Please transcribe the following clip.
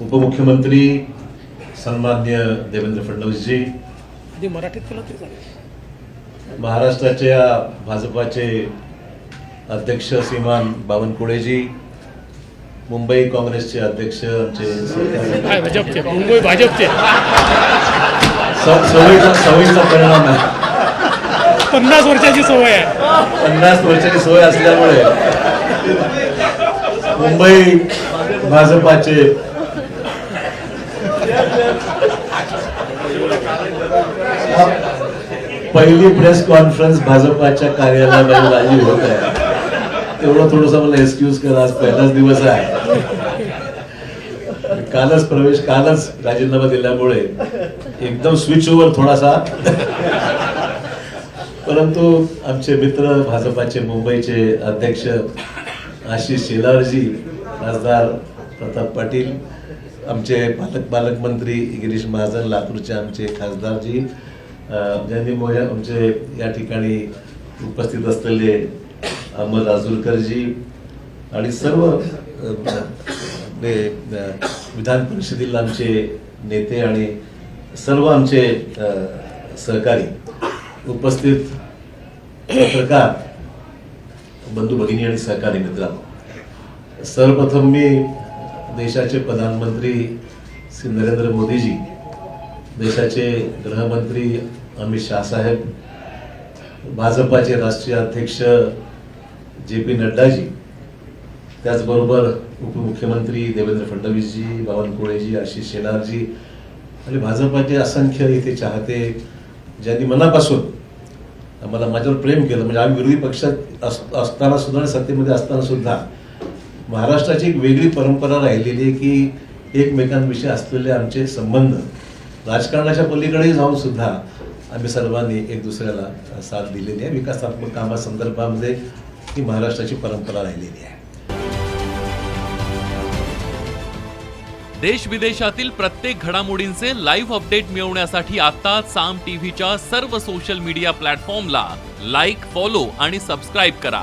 उपमुख्यमंत्री सन्मान्य देवेंद्र फडणवीसजी महाराष्ट्राच्या भाजपाचे अध्यक्ष श्रीमान बावनकुळेजी मुंबई काँग्रेसचे अध्यक्ष आमचे मुंबई भाजपचे? सवयीचा परिणाम आहे. पन्नास वर्षाची सवय आहे. पन्नास वर्षाची सवय असल्यामुळे मुंबई भाजपाचे पहिली प्रेस कॉन्फरन्स भाजपाच्या कार्यालयामध्ये माझी होत आहे. तेवढं थोडस मला एक्सक्यूज करा आज पहिलाच दिवस आहे. कालच प्रवेश कालच राजीनामा दिल्यामुळे एकदम स्विच ओव्हर थोडासा. परंतु आमचे मित्र भाजपाचे मुंबईचे अध्यक्ष आशिष शेलारजी खासदार प्रताप पाटील आमचे पालक पालकमंत्री गिरीश महाजन लातूरचे आमचे खासदारजी ज्यांनी मोया आमचे या ठिकाणी उपस्थित असलेले अहमद आजुरकरजी आणि सर्व विधान परिषदेला आमचे नेते आणि सर्व आमचे सहकारी उपस्थित पत्रकार बंधू भगिनी आणि सहकारी मित्रांनो. सर्वप्रथम मी देशाचे प्रधानमंत्री श्री नरेंद्र मोदीजी देशाचे गृहमंत्री अमित शाह साहेब भाजपाचे राष्ट्रीय अध्यक्ष जे पी नड्डाजी त्याचबरोबर उपमुख्यमंत्री देवेंद्र फडणवीसजी बावनकुळेजी आशिष शेलारजी आणि भाजपाचे असंख्य इथे चाहते ज्यांनी मनापासून आम्हाला माझ्यावर प्रेम केलं. म्हणजे आम्ही विरोधी पक्षात अस- असताना सुद्धा आणि सत्तेमध्ये असताना सुद्धा महाराष्ट्राची एक वेगळी परंपरा राहिलेली आहे की एकमेकांविषयी असलेले आमचे संबंध. राजकारणाच्या पलीकडे जाऊन सुद्धा आम्ही सर्वांनी एक दुसऱ्याला साथ दिलेली आहे. विकासात्मक कामासंदर्भामध्ये ही महाराष्ट्राची परंपरा राहिलेली आहे. देश विदेशातील प्रत्येक घडामोडींचे लाईव्ह अपडेट मिळवण्यासाठी आता साम टीव्हीच्या सर्व सोशल मीडिया प्लॅटफॉर्मला लाईक फॉलो आणि सबस्क्राईब करा.